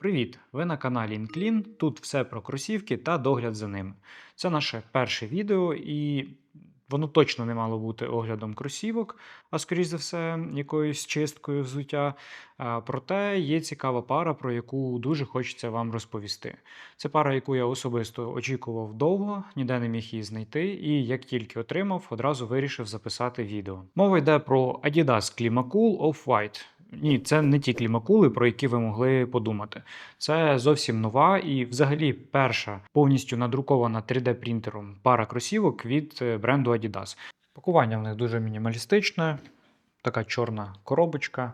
Привіт! Ви на каналі InClean. Тут все про кросівки та догляд за ними. Це наше перше відео, і воно точно не мало бути оглядом кросівок, а скоріш за все, якоюсь чисткою взуття. Проте є цікава пара, про яку дуже хочеться вам розповісти. Це пара, яку я особисто очікував довго, ніде не міг її знайти, і як тільки отримав, одразу вирішив записати відео. Мова йде про Adidas Climacool Off-White. Ні, це не ті клімакули, про які ви могли подумати. Це зовсім нова і, взагалі, перша повністю надрукована 3D-принтером пара кросівок від е, бренду Adidas. Пакування в них дуже мінімалістичне, така чорна коробочка,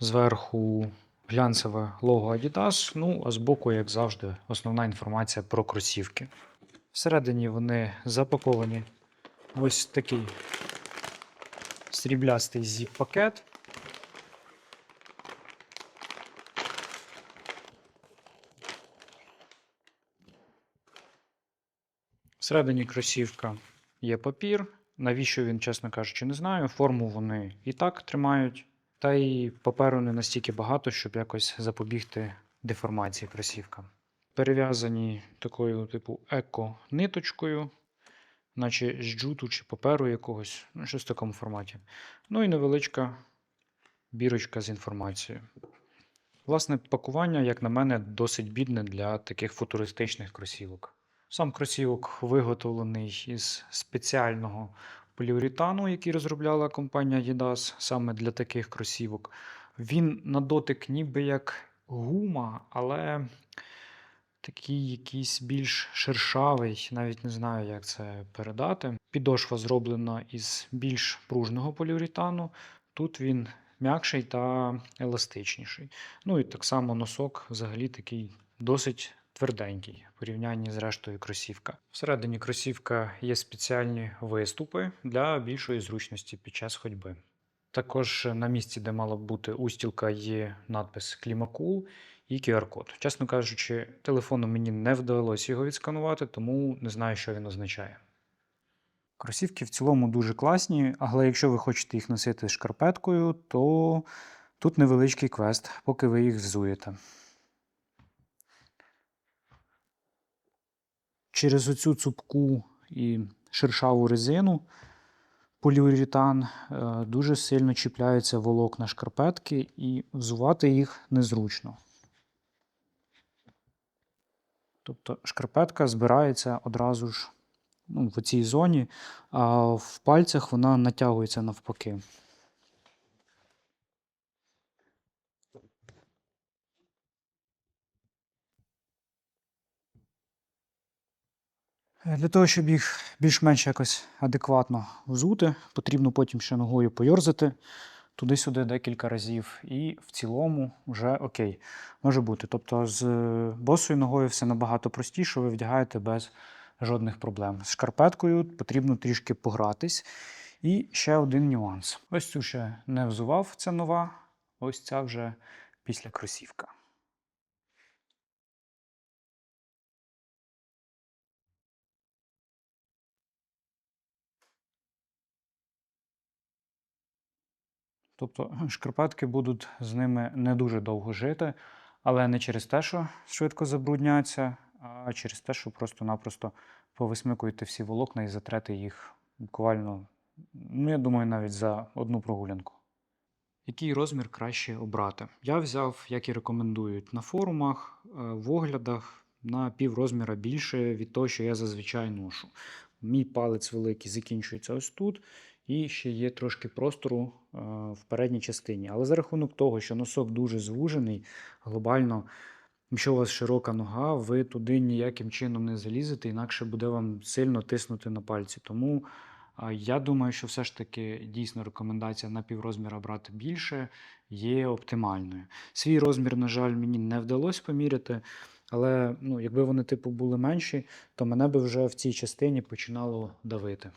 зверху глянцеве лого Adidas, ну а збоку, як завжди, основна інформація про кросівки. Всередині вони запаковані ось такий сріблястий зіп-пакет. Всередині кросівка є папір. Навіщо він, чесно кажучи, не знаю. Форму вони і так тримають. Та й паперу не настільки багато, щоб якось запобігти деформації кросівка. Перев'язані такою, типу, еко-ниточкою, наче з джуту чи паперу якогось, ну, щось в такому форматі. Ну і невеличка бірочка з інформацією. Власне, пакування, як на мене, досить бідне для таких футуристичних кросівок. Сам кросівок виготовлений із спеціального поліуретану, який розробляла компанія Adidas саме для таких кросівок. Він на дотик ніби як гума, але такий якийсь більш шершавий, навіть не знаю, як це передати. Підошва зроблена із більш пружного поліуретану. Тут він м'якший та еластичніший. Ну і так само носок взагалі такий досить тверденький в порівнянні з рештою кросівка. Всередині кросівка є спеціальні виступи для більшої зручності під час ходьби. Також на місці, де мала б бути устілка, є надпис Клімакул і QR-код. Чесно кажучи, телефоном мені не вдалося його відсканувати, тому не знаю, що він означає. Кросівки в цілому дуже класні, але якщо ви хочете їх носити шкарпеткою, то тут невеличкий квест, поки ви їх взуєте. Через оцю цупку і шершаву резину поліуретан е, дуже сильно чіпляються волокна шкарпетки і взувати їх незручно. Тобто шкарпетка збирається одразу ж ну, в цій зоні, а в пальцях вона натягується навпаки. Для того, щоб їх більш-менш якось адекватно взути, потрібно потім ще ногою пойорзати туди-сюди декілька разів, і в цілому вже окей, може бути. Тобто з босою ногою все набагато простіше, ви вдягаєте без жодних проблем. З шкарпеткою потрібно трішки погратись. І ще один нюанс. Ось цю ще не взував, це нова, ось ця вже після кросівка. Тобто шкарпетки будуть з ними не дуже довго жити, але не через те, що швидко забрудняться, а через те, що просто-напросто повисмикуєте всі волокна і затрете їх буквально, ну, я думаю, навіть за одну прогулянку. Який розмір краще обрати? Я взяв, як і рекомендують, на форумах, е, в оглядах на пів розміра більше від того, що я зазвичай ношу. Мій палець великий закінчується ось тут, і ще є трошки простору е, в передній частині. Але за рахунок того, що носок дуже звужений, глобально, якщо у вас широка нога, ви туди ніяким чином не залізете, інакше буде вам сильно тиснути на пальці. Тому я думаю, що все ж таки дійсно рекомендація на піврозміра брати більше є оптимальною. Свій розмір, на жаль, мені не вдалося поміряти. Але ну, якби вони типу були менші, то мене би вже в цій частині починало давити.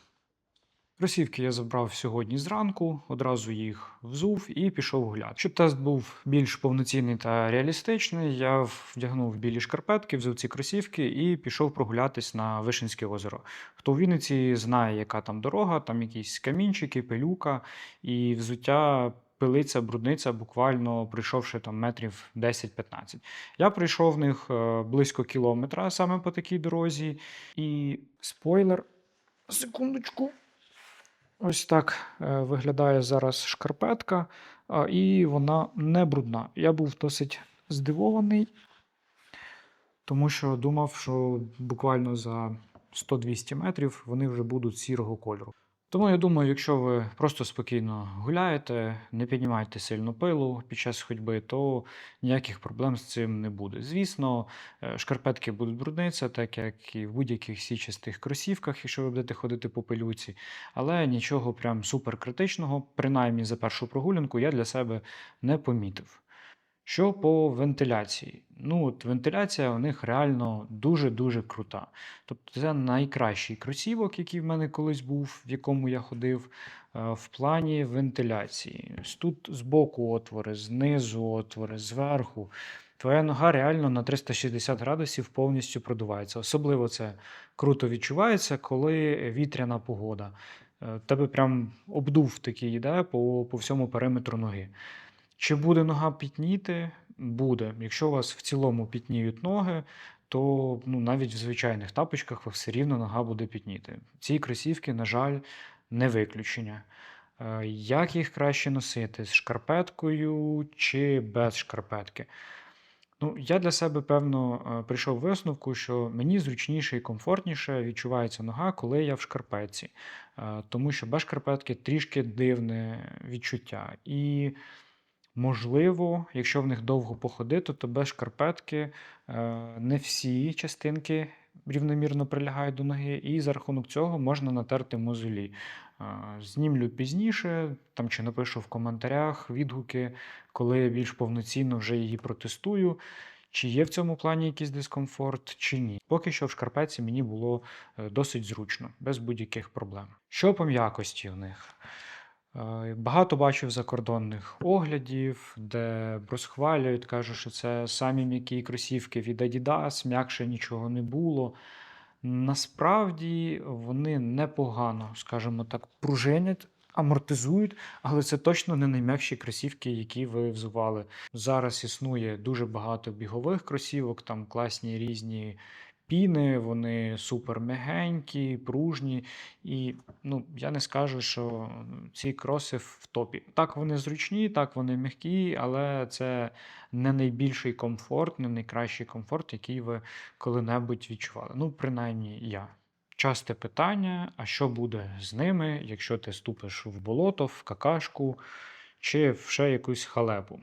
Кросівки я забрав сьогодні зранку, одразу їх взув і пішов гуляти. Щоб тест був більш повноцінний та реалістичний, я вдягнув білі шкарпетки, взяв ці кросівки і пішов прогулятись на Вишинське озеро. Хто в Вінниці знає, яка там дорога, там якісь камінчики, пилюка, і взуття пилиться, брудниця, буквально прийшовши там метрів 10-15. Я прийшов в них е, близько кілометра саме по такій дорозі. І спойлер, секундочку. Ось так е, виглядає зараз шкарпетка, і вона не брудна. Я був досить здивований, тому що думав, що буквально за 100-200 метрів вони вже будуть сірого кольору. Тому я думаю, якщо ви просто спокійно гуляєте, не піднімаєте сильно пилу під час ходьби, то ніяких проблем з цим не буде. Звісно, е, шкарпетки будуть бруднитися, так як і в будь-яких січастих кросівках, якщо ви будете ходити по пилюці, але нічого прям супер критичного, принаймні за першу прогулянку, я для себе не помітив. Що по вентиляції? Ну, от вентиляція у них реально дуже-дуже крута. Тобто це найкращий кросівок, який в мене колись був, в якому я ходив, е, в плані вентиляції. Тут збоку отвори, знизу отвори, зверху. Твоя нога реально на 360 градусів повністю продувається. Особливо це круто відчувається, коли вітряна погода. Е, Тебе прям обдув такий йде по, по всьому периметру ноги. Чи буде нога пітніти? Буде. Якщо у вас в цілому пітніють ноги, то ну, навіть в звичайних тапочках ви все рівно нога буде пітніти. Ці кросівки, на жаль, не виключення. Е, Як їх краще носити? З шкарпеткою чи без шкарпетки? Ну, я для себе, певно, е, прийшов висновку, що мені зручніше і комфортніше відчувається нога, коли я в шкарпетці. Е, Тому що без шкарпетки трішки дивне відчуття. І Можливо, якщо в них довго походити, то без шкарпетки е, не всі частинки рівномірно прилягають до ноги, і за рахунок цього можна натерти мозолі. Е, Знімлю пізніше, там чи напишу в коментарях відгуки, коли я більш повноцінно вже її протестую. Чи є в цьому плані якийсь дискомфорт, чи ні. Поки що в шкарпетці мені було е, досить зручно, без будь-яких проблем. Що по м'якості в них? Багато бачив закордонних оглядів, де розхвалюють, кажуть, що це самі м'які кросівки від Adidas, м'якше нічого не було. Насправді вони непогано, скажімо так, пружинять, амортизують, але це точно не найм'якші кросівки, які ви взували. Зараз існує дуже багато бігових кросівок, там класні різні піни, вони супер м'ягенькі, пружні. І ну, я не скажу, що ці кроси в топі. Так, вони зручні, так вони м'які, але це не найбільший комфорт, не найкращий комфорт, який ви коли-небудь відчували. Ну, принаймні я. Часте питання: а що буде з ними, якщо ти ступиш в болото, в какашку чи в ще якусь халепу?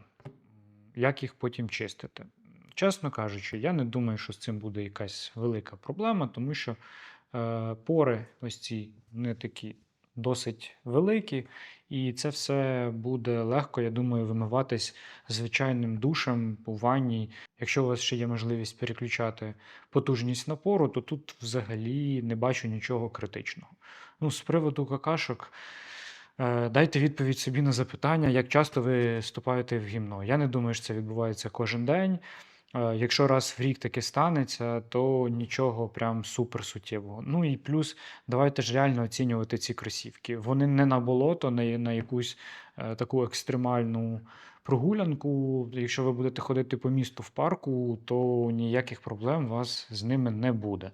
Як їх потім чистити? Чесно кажучи, я не думаю, що з цим буде якась велика проблема, тому що е, пори ось ці вони такі досить великі, і це все буде легко, я думаю, вимиватись звичайним душем у ванні. Якщо у вас ще є можливість переключати потужність напору, то тут взагалі не бачу нічого критичного. Ну, з приводу какашок. Е, Дайте відповідь собі на запитання, як часто ви ступаєте в гімно. Я не думаю, що це відбувається кожен день. Е, Якщо раз в рік таке станеться, то нічого прям супер суттєвого. Ну і плюс давайте ж реально оцінювати ці кросівки. Вони не на болото, не на якусь е, таку екстремальну прогулянку. Якщо ви будете ходити по місту в парку, то ніяких проблем у вас з ними не буде.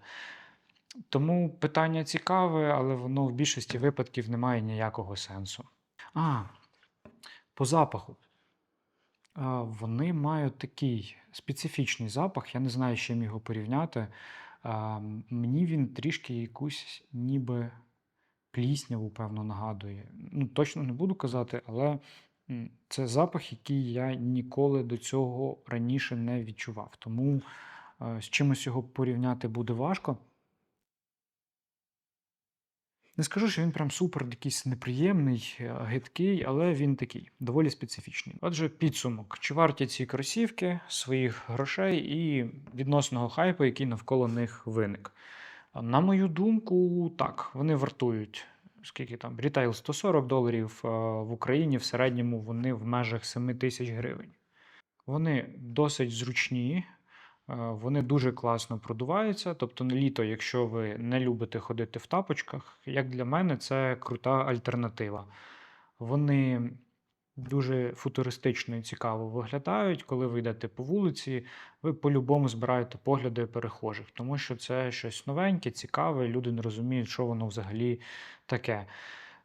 Тому питання цікаве, але воно в більшості випадків не має ніякого сенсу. А, по запаху. Вони мають такий специфічний запах, я не знаю, з чим його порівняти. Мені він трішки якусь ніби плісняву, певно, нагадує. Ну, точно не буду казати, але це запах, який я ніколи до цього раніше не відчував. Тому е, з чимось його порівняти буде важко. Не скажу, що він прям супер якийсь неприємний, е, гидкий, але він такий, доволі специфічний. Отже, підсумок: чи варті ці кросівки своїх грошей і відносного хайпу, який навколо них виник? На мою думку, так, вони вартують. Скільки там? Рітейл 140 доларів, в Україні в середньому вони в межах 7 тисяч гривень. Вони досить зручні, е, вони дуже класно продуваються. Тобто на літо, якщо ви не любите ходити в тапочках, як для мене, це крута альтернатива. Вони дуже футуристично і цікаво виглядають. Коли ви йдете по вулиці, ви по-любому збираєте погляди перехожих, тому що це щось новеньке, цікаве, люди не розуміють, що воно взагалі таке.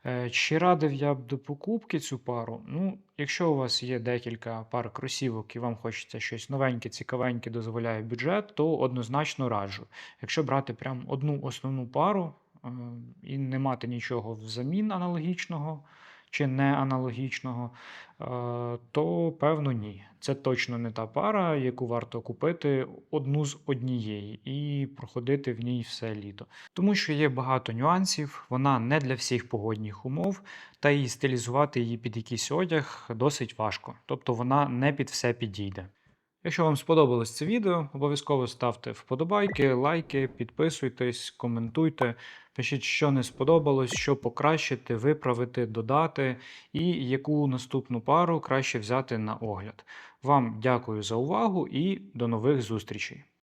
Е, Чи радив я б до покупки цю пару? Ну, якщо у вас є декілька пар кросівок і вам хочеться щось новеньке, цікавеньке, дозволяє бюджет, то однозначно раджу. Якщо брати прям одну основну пару е, і не мати нічого взамін аналогічного чи не аналогічного, е, то певно ні. Це точно не та пара, яку варто купити одну з однієї і проходити в ній все літо. Тому що є багато нюансів, вона не для всіх погодних умов, та і стилізувати її під якийсь одяг досить важко. Тобто вона не під все підійде. Якщо вам сподобалось це відео, обов'язково ставте вподобайки, лайки, підписуйтесь, коментуйте, пишіть, що не сподобалось, що покращити, виправити, додати, і яку наступну пару краще взяти на огляд. Вам дякую за увагу і до нових зустрічей!